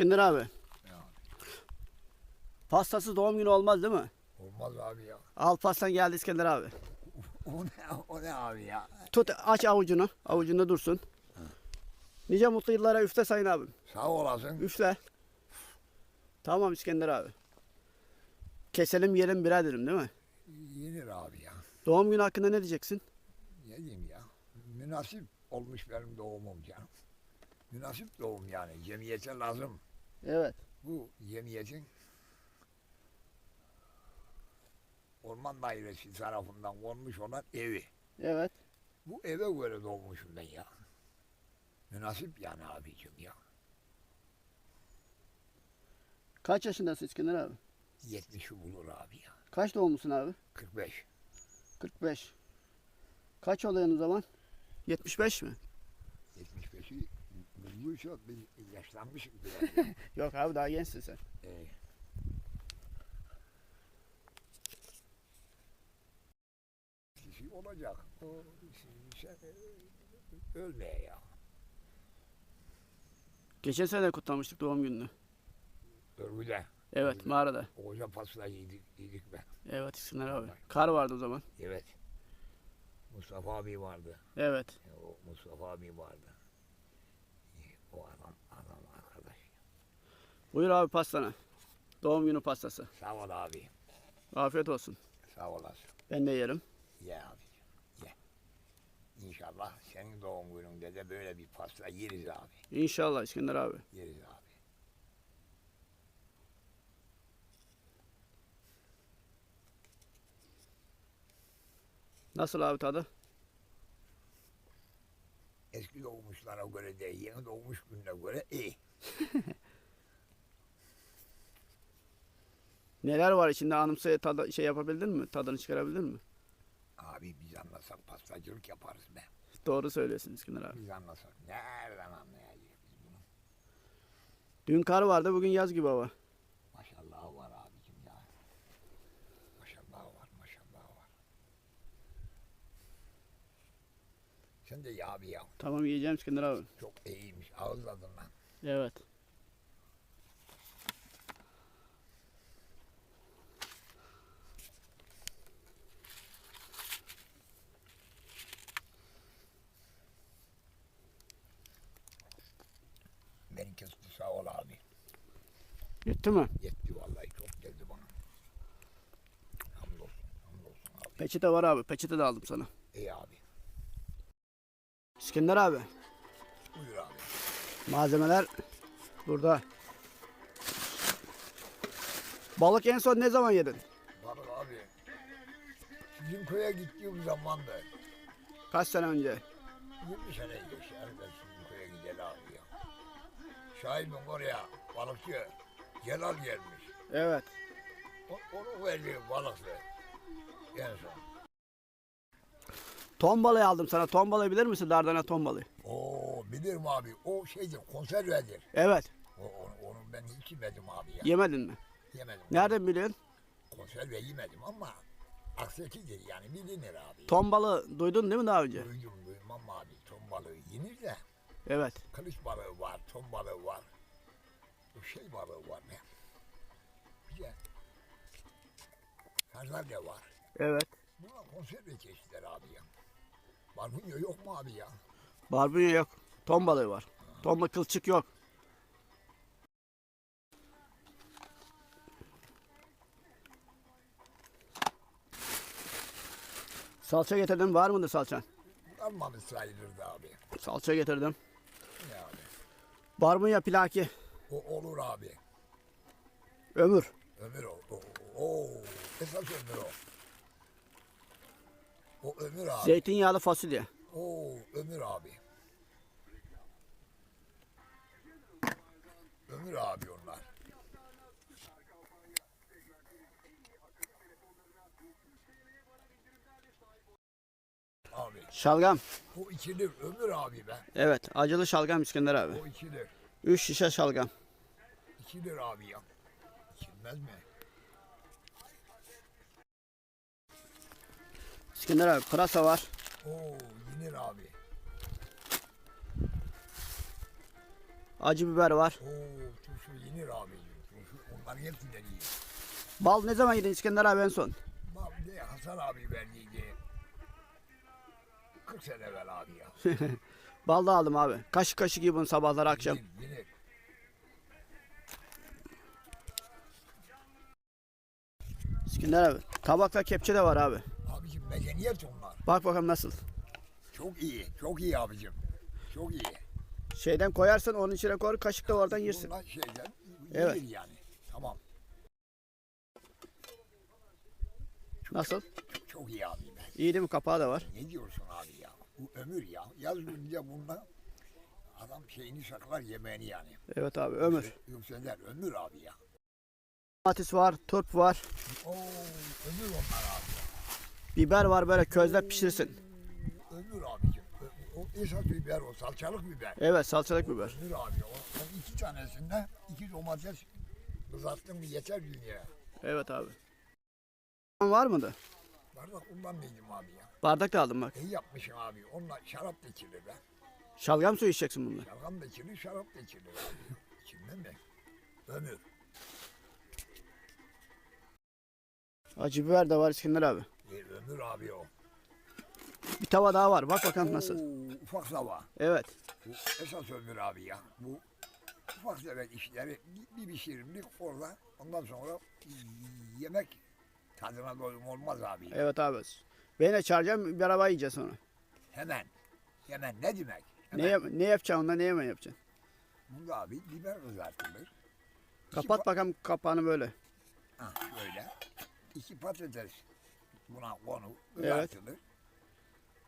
İskender abi. Ya, Pastasız doğum günü olmaz değil mi? olmaz abi ya. Al pastan geldi İskender abi. O ne, o ne abi ya? Tut aç avucunu. Avucunda dursun. Nice mutlu yıllara üfle sayın abim. Sağ olasın. Üfle. Tamam İskender abi. Keselim yiyelim biraderim değil mi? Yenir abi ya. Doğum günü hakkında ne diyeceksin? Ne diyeyim ya? Münasip olmuş benim doğumum canım. Münasip doğum yani. Cemiyete lazım. Evet. Bu cemiyetin orman dairesi tarafından konmuş olan evi. Evet. Bu eve göre doğmuşum ben ya. Münasip yani abicim ya. Kaç yaşındasın İskender abi? 70'i bulur abi ya. Kaç doğumlusun abi? 45. 45. Kaç oluyorsun o zaman? 75 mi? 75'i bulduysa biz yaşlanmışız biraz. ya. Yok abi daha gençsin sen. Ee, kişi olacak. O şey, ölmeye ya. Geçen sene kutlamıştık doğum gününü. Örgüde. Evet mağarada. O koca pasta yedik, yedik be. Evet İskender abi. Kar vardı o zaman. Evet. Mustafa abi vardı. Evet. E, O Mustafa abi vardı. E, O adam, adam arkadaş. Buyur abi pastana. Doğum günü pastası. Sağ ol abi. Afiyet olsun. Sağ olasın. Ben de yerim. Ye abi. Ye. İnşallah senin doğum gününde de böyle bir pasta yeriz abi. İnşallah İskender abi. Yeriz abi. Nasıl abi tadı? Eski doğmuşlara göre de yeni doğmuş gününe göre iyi. Neler var içinde anımsaya tadı şey yapabildin mi? Tadını çıkarabildin mi? Abi biz anlasak pastacılık yaparız be. Doğru söylüyorsun İskender abi. Biz anlasak nereden anlayacağız biz bunu? Dün kar vardı bugün yaz gibi hava. Maşallah var abicim ya. Maşallah var maşallah var. Sen de ya abi ya. Tamam yiyeceğim İskender abi. Çok iyiymiş ağızladın lan. Evet. Beni kesti sağ ol abi. Yetti mi? Yetti vallahi çok geldi bana. Hamdolsun hamdolsun abi. Peçete var abi. Peçete de aldım sana. İyi abi. İskender abi. Buyur abi. Malzemeler burada. Balık en son ne zaman yedin? Balık abi. Sizin köye gittiğim zamanda Kaç sene önce? 20 sene geçer ben sizin köye gideli abi ya. Şahin'in oraya balıkçı Celal gelmiş. Evet. O, onu verdi balıktı. En son. Ton balığı aldım sana. Ton balığı bilir misin? Dardana ton balığı. Oo bilirim abi. O şeydir konservedir. Evet. O, onu, onu ben hiç yemedim abi ya. Yemedin mi? yemedim. Nereden biliyorsun? Konserve yemedim ama aksekidir yani bilinir abi. Ton balığı duydun değil mi daha önce? Duydum duymam abi. Ton balığı yenir de Evet. kılıç balığı var, ton balığı var. Şey balığı var ne? Bir de var. Evet. Bunlar konserve çeşitler abi ya. Barbunya yok mu abi ya? Barbunya yok. Ton balığı var. Tonla kılçık yok. Salça getirdim. Var mıdır salçan? Almamış sayılırdı abi. Salça getirdim. Ne abi? Barbunya pilaki. O olur abi. Ömür. Ömür o. O, o, esas ömür o. O ömür abi. Zeytinyağlı fasulye. Oo, ömür abi. Ömür abi onlar. Abi Şalgam. o içilir ömür abi be. Evet. Acılı şalgam İskender abi. O içilir. 3 şişe şalgam. İçilir abi ya. İçilmez mi? İskender abi pırasa var. Oo yenir abi. Acı biber var. Oo turşu yenir abicim. Turşu onların hepsinden iyi. Bal ne zaman yedin İskender abi en son? Bir de Hasan abi verdiydi. 40 sene evvel abi ya. Bal da aldım abi. Kaşık kaşık gibi bunu sabahları akşam. Yenir, yenir. İskender abi. Tabakla kepçe de var abi. Abicim medeniyet onlar. Bak bakalım nasıl. Çok iyi. Çok iyi abicim. Çok iyi. Şeyden koyarsın onun içine koy kaşık da oradan yersin. Bunlar şeyden Evet. yani. Tamam. Nasıl? Çok iyi abi ben. İyi değil mi? Kapağı da var. Ne diyorsun abi ya? Bu ömür ya. Yaz gününde bununla adam şeyini saklar yemeğini yani. Evet abi ömür. Yoksa der ömür abi ya. Domates var, turp var. Oo ömür onlar abi. Biber var böyle közde pişirsin. Ömür abicim. O esas biber o salçalık biber. Evet salçalık biber. Ömür abi o. o iki tanesinde iki domates kızarttım mı yeter dünyaya. Evet abi. Var mıydı? Bardak neydim abi ya. Bardak da aldım bak. İyi yapmışsın abi. Onunla şarap da içilir be. Şalgam suyu içeceksin bununla. Şalgam da içilir, şarap da içilir abi. İçinden mi? Ömür. Acı biber de var İskender abi. Bir ömür abi o. Bir tava daha var. Bak bakalım nasıl. Oo, ufak sava. Evet. Bu esas ömür abi ya. Bu ufak tefek işleri bir, bir pişirimlik orada. Ondan sonra yemek tadına doyum olmaz abi. Evet abi. Beni çağıracağım beraber yiyeceğiz sonra. Hemen. Hemen ne demek? Ne, Hemen. yap- ne yapacaksın onda ne yemeği yapacaksın? Bunda abi biber kızartılır. İki Kapat pa- bakalım kapağını böyle. Ha, şöyle. İki patates buna konu Evet. kızartılır.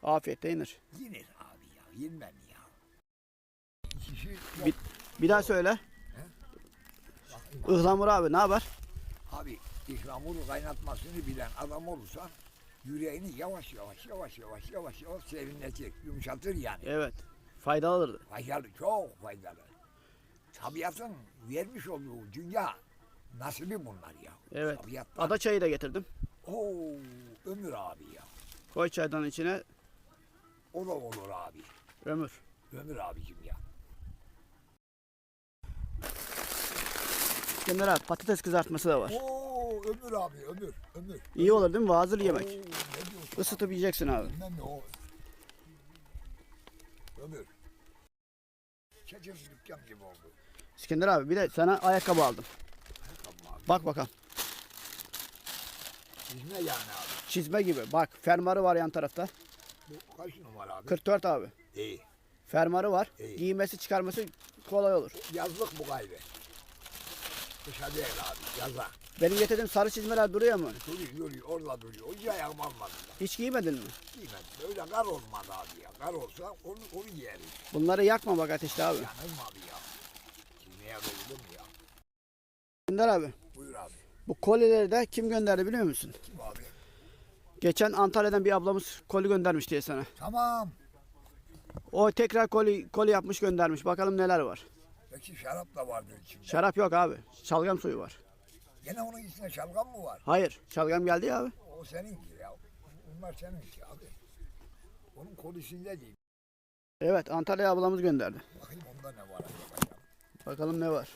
Afiyetle yenir. Yenir abi ya. Yenmem ya. Yok. Bir- Bir daha söyle. Ihlamur abi ne haber? Abi ihlamuru kaynatmasını bilen adam olursa yüreğini yavaş yavaş yavaş yavaş yavaş yavaş serinletir, yumuşatır yani. Evet. Faydalıdır. Faydalı, çok faydalı. Tabiatın vermiş olduğu dünya nasibi bunlar ya. Evet. Tabiattan. Ada çayı da getirdim. Oo, ömür abi ya. Koy çaydan içine O da olur abi. ömür. Ömür abicim ya. İskender abi patates kızartması da var. Oo, ömür abi, ömür, ömür. İyi olur değil mi? Hazır yemek. Oo, ne diyorsun? Isıtıp yiyeceksin abi. Bilmem ne o. Ömür. Çeçil dükkan gibi oldu. İskender abi bir de sana ayakkabı aldım. Bak bakalım. Hizme yani abi. Çizme gibi. Bak fermuarı var yan tarafta. Bu kaç numara abi? 44 abi. İyi. Fermuarı var. İyi. Giymesi çıkarması kolay olur. Yazlık bu gayrı. Dışarı değil abi. Yaza. Benim getirdiğim sarı çizmeler duruyor mu? Duruyor duruyor. Orada duruyor. O ayağım almadı da. Hiç giymedin mi? Giymedi. Öyle kar olmadı abi ya. Kar olsa onu, onu giyeriz. Bunları yakma bak ateşte abi. Yanır mı abi ya? Çizmeye mi ya? İskender abi. Bu kolileri de kim gönderdi biliyor musun? Kim abi? Geçen Antalya'dan bir ablamız koli göndermiş diye sana. Tamam. O tekrar koli, koli yapmış göndermiş. Bakalım neler var. Peki şarap da vardır içinde. Şarap yok abi. Şalgam suyu var. Gene onun içinde şalgam mı var? Hayır. Şalgam geldi ya abi. O seninki ya. Bunlar seninki abi. Onun kolisinde değil. Evet Antalya ablamız gönderdi. Bakayım onda ne var acaba? Bakalım ne var.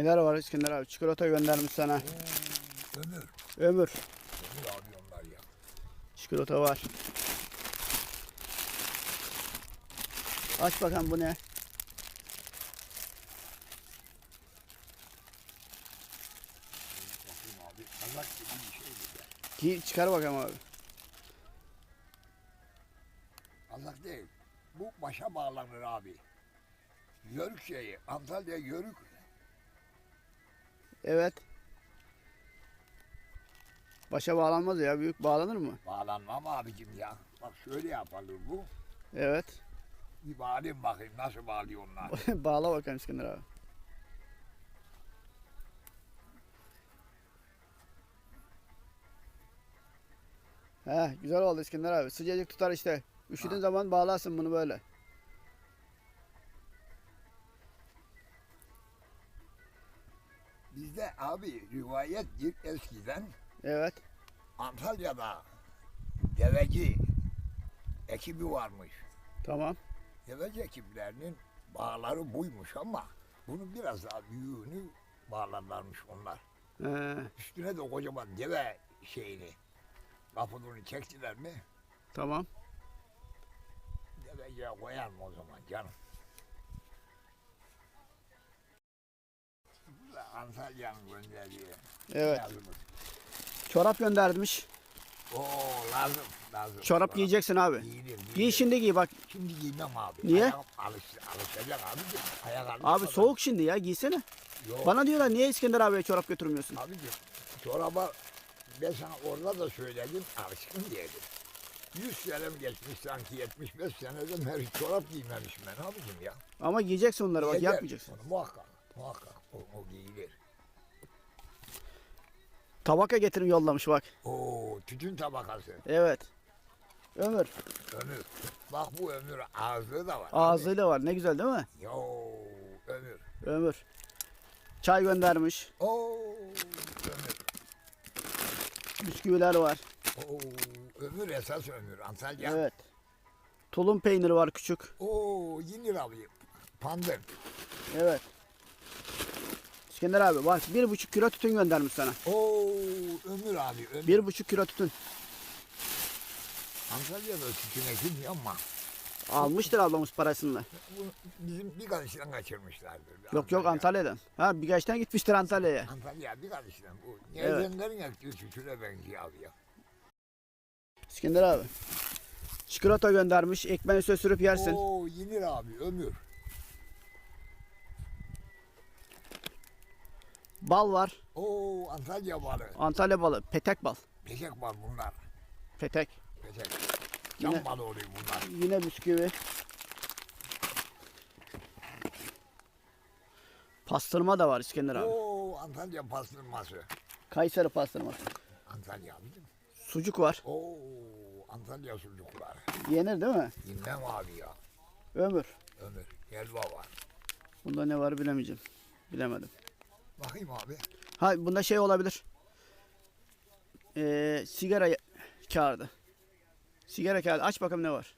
Neler var İskender abi? Çikolata göndermiş sana. Ömür. Ömür. Ömür abi onlar ya. Çikolata var. Aç bakalım bu ne? Ki çıkar bakalım abi. Allah değil. Bu başa bağlanır abi. Yörük şeyi. Antalya yörük. Evet. Başa bağlanmaz ya. Büyük bağlanır mı? Bağlanmam abicim ya. Bak şöyle yapılır bu. Evet. Bir bağlayayım bakayım nasıl bağlıyor onlar. Bağla bakalım İskender abi. He güzel oldu İskender abi. Sıcacık tutar işte. Üşüdüğün Ha. zaman bağlarsın bunu böyle. Abi rivayettir eskiden Evet. Antalya'da deveci ekibi varmış. Tamam. Deveci ekiplerinin bağları buymuş ama bunun biraz daha büyüğünü bağlarlarmış onlar. Ee, Üstüne de kocaman deve şeyini kapının çektiler mi tamam. deveciye koyar mı o zaman canım? Antalya'nın gönderdiği Evet. yazımız. Çorap göndermiş. Oo lazım lazım. Çorap giyeceksin abi. Giyilir, giyilir. Giy şimdi giy bak. Şimdi giymem abi. Niye? Ayağım alış, alışacak abi. Ayak Abi alışmadan- soğuk şimdi ya giysene. Yok. Bana diyorlar niye İskender abiye çorap götürmüyorsun? Abicim çoraba ben sana orada da söyledim alışkın diyelim. 100 sene mi geçmiş sanki 75 senede her çorap giymemişim ben abicim ya. Ama giyeceksin onları bak Giyeceğim. yakmayacaksın. Onu muhakkak muhakkak o, o giyilir. Tabaka getirin yollamış bak. Oo tütün tabakası Evet. Ömür. ömür. Bak bu ömür ağızlığı da var. Ağzıyla var ne güzel değil mi? Yo ömür. Ömür. Çay göndermiş. Oo ömür. Bisküviler var. Oo ömür esas ömür. Antalya. Evet. Tulum peyniri var küçük. Oo yenir abi. Pandır. Evet. İskender abi bak bir buçuk kilo tütün göndermiş sana. Oo ömür abi ömür. Bir buçuk kilo tütün. Antalya'da sütüne kim ama Almıştır ablamız parasını. bu bizim bir karıştan kaçırmışlardır. Yok yok Antalya'dan. Ha birkaçtan gitmiştir Antalya'ya. Antalya bir karıştan bu. Evet. Nezenlerin ektiği sütüne benziyor abi ya. İskender abi. Çikolata göndermiş. Ekmeğin üstüne sürüp yersin. Oo yenir abi ömür. Bal var. Oo Antalya balı. Antalya balı. Petek bal. Petek bal bunlar. Petek. Petek. Yine- Can balı oluyor bunlar. Yine bisküvi. Pastırma da var İskender abi. Oo Antalya pastırması. Kayseri pastırması. Antalya abicim. Sucuk var. Oo Antalya sucuklar. Yenir değil mi? Bilmem abi ya. Ömür. Ömür. Helva var. Bunda ne var bilemeyeceğim. Bilemedim. Bakayım abi. Ha bunda şey olabilir. Ee, sigara kağıdı. Sigara kağıdı. Aç bakalım ne var.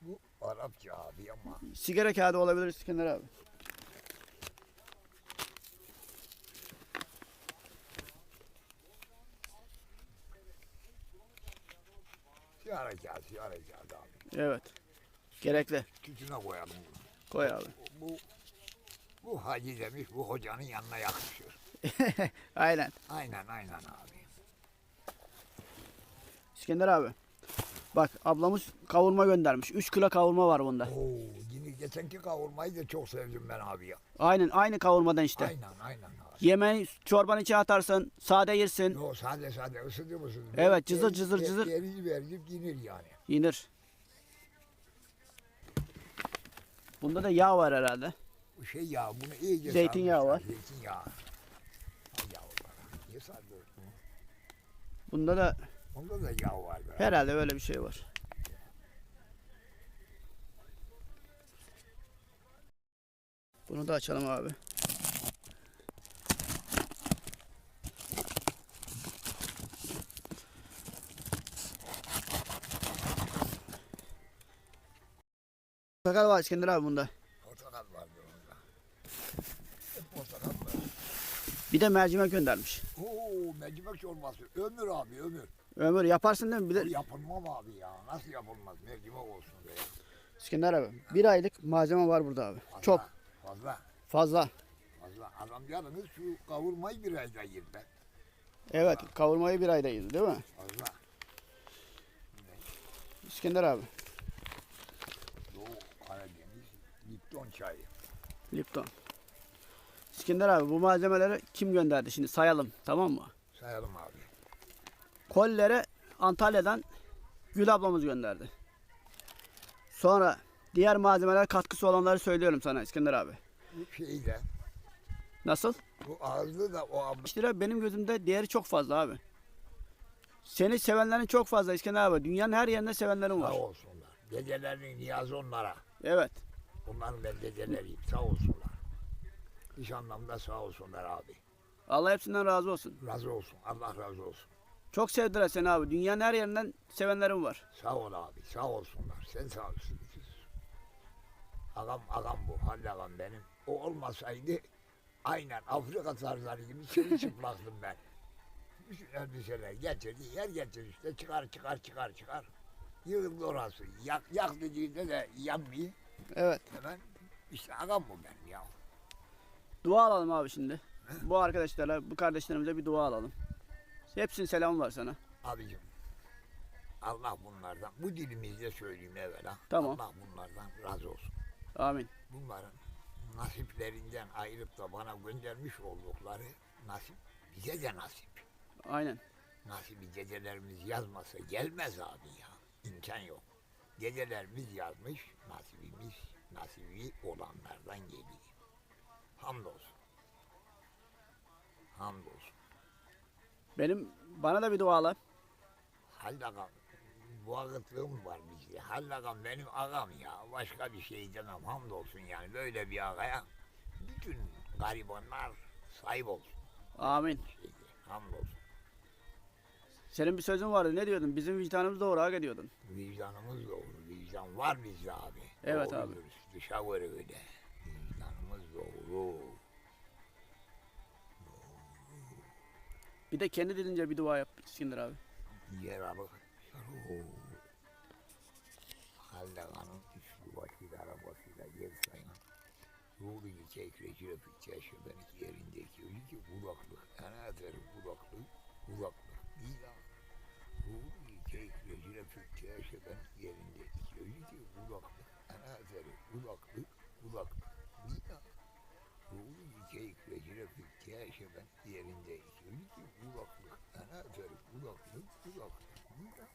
Bu Arapça abi ama. Sigara kağıdı olabilir İskender abi. Sigara kağıdı, sigara kağıdı abi. Evet. Gerekli. Tütüne koyalım bunu. Koy abi. Bu, bu hacı demiş, bu hocanın yanına yakışır. Aynen. Aynen, aynen abi. İskender abi. Bak ablamız kavurma göndermiş. 3 kilo kavurma var bunda. Oo, yine geçenki kavurmayı da çok sevdim ben abi ya. Aynen aynı kavurmadan işte. Aynen, aynen abi. Yemeği çorbanın içine atarsın. Sade yersin. Yo sade sade ısıtır mısın? Evet, cızır cızır cızır. Yeri verip yenir yani. Yenir. Bunda da yağ var herhalde. Şey ya, bunu iyice Zeytinyağı sarmışlar, var. Zeytinyağı. Yavrular, niye bunu? Bunda da Onda da yağ var. be. herhalde böyle bir şey var. Bunu da açalım abi. Portakal var İskender abi bunda. Portakal var onda. Hep portakal var. Bir de mercimek göndermiş. Oo, mercimek çorbası. Ömür abi, ömür. Ömür yaparsın değil mi? Bir de yapılmaz abi ya. Nasıl yapılmaz? Mercimek olsun be. İskender abi. Bir aylık malzeme var burada abi. Fazla, Çok Fazla. fazla. Fazla. Adam yalnız şu kavurmayı bir ayda yer be. Evet kavurmayı bir ayda yedi değil mi? Fazla. İskender abi. Doğu Karadeniz Lipton çayı. Lipton. İskender abi bu malzemeleri kim gönderdi şimdi sayalım tamam mı? Sayalım abi. Kollere Antalya'dan Gül ablamız gönderdi. Sonra diğer malzemeler katkısı olanları söylüyorum sana İskender abi. Bu şeyle, Nasıl? bu ağızlı da o abla. 5 lira benim gözümde değeri çok fazla abi. Seni sevenlerin çok fazla İskender abi. Dünyanın her yerinde sevenlerin Sağ var. olsunlar. Dedelerinin niyazı onlara. Evet. Onların ben dedeleriyim. Sağ olsunlar. İş anlamda sağ olsunlar abi. Allah hepsinden razı olsun. Razı olsun. Allah razı olsun. Çok sevdiler seni abi. Dünyanın her yerinden sevenlerim var. Sağ ol abi. Sağ olsunlar. Sen sağ olsun. Ağam ağam bu. Halil ağam benim. O olmasaydı aynen Afrika tarzları gibi çıplaktım ben. Elbiseler getirdi. Yer getir işte. Çıkar çıkar çıkar çıkar. Yığıldı orası. Yak, yak dediğinde de yanmıyor. Evet. Hemen işte ağam bu benim ya. Dua alalım abi şimdi. Bu arkadaşlara, bu kardeşlerimize bir dua alalım. Hepsinin selamı var sana. Abicim Allah bunlardan bu dilimizde söyleyeyim evvela. Tamam. Allah bunlardan razı olsun. Amin. Bunların nasiplerinden ayırıp da bana göndermiş oldukları nasip bize de nasip. Aynen. Nasibi gecelerimiz yazmasa gelmez abi ya. İmkan yok. Gecelerimiz yazmış, nasibimiz nasibi olanlardan geliyor. Hamdolsun. Hamdolsun. Benim bana da bir dua ala. Hallakam, bu ağıtlığım var bizde. Hallakam benim ağam ya. Başka bir şey demem. Hamdolsun yani böyle bir ağaya bütün garibanlar sahip olsun. Amin. Şeyde, hamdolsun. Senin bir sözün vardı. Ne diyordun? Bizim vicdanımız doğru hak diyordun. Vicdanımız doğru. Vicdan var bizde abi. Evet Doğru abi. dürüst, Dışa öyle. Bir de kendi dilince bir dua yap İskender abi. Yer alıp. Hallakanın üstü başıyla arabasıyla yer sayın. Ruhu yiyecek recil öpük yaşamak yerindeki ölü ki kulaklık. Ana atarı kulaklık. Kulaklık. Nida. Ruhu yiyecek recil öpük yaşamak yerindeki ölü ki kulaklık. Ana atarı kulaklık. Kulaklık. Öpük yaşamak yerindeki ölü ki kulaklık. Ana atarı kulaklık. Kulaklık. Nida.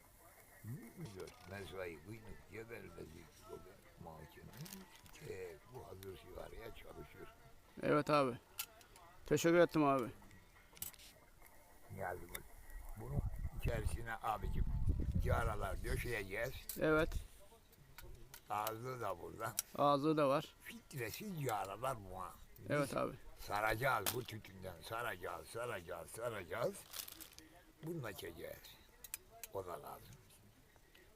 Müdür, mesai, gebermezi, gober, mahkeme, tek, bu hazır sigaraya çalışır. Evet abi. Teşekkür ettim abi. Yazmış. Bunun içerisine abicim, yaralar döşeyeceğiz. Evet. Ağzı da burada. Ağzı da var. Filtresiz yaralar. Biz Evet abi. Saracağız bu tütünden, saracağız, saracağız, saracağız. Bununla çekeceğiz. O da lazım.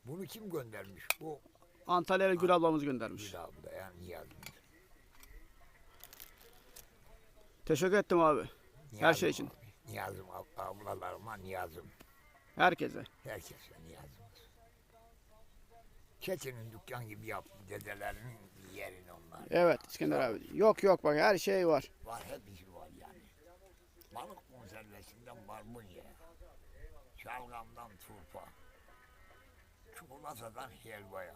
Bunu kim göndermiş? Bu Antalya'ya Gül ablamız göndermiş. Gül abla yani yazmış. Teşekkür ettim abi. Her şey Niyazım için. abi. Niyazım ab- ablalarıma niyazım. Herkese. Herkese niyazımız. Keçinin dükkan gibi yaptı dedelerinin yerini onlar. Evet İskender abi. Yok yok bak her şey var. Var hepsi var yani. Balık konservesinden barbunya. Şalgamdan turpa. Çikolatadan helvaya.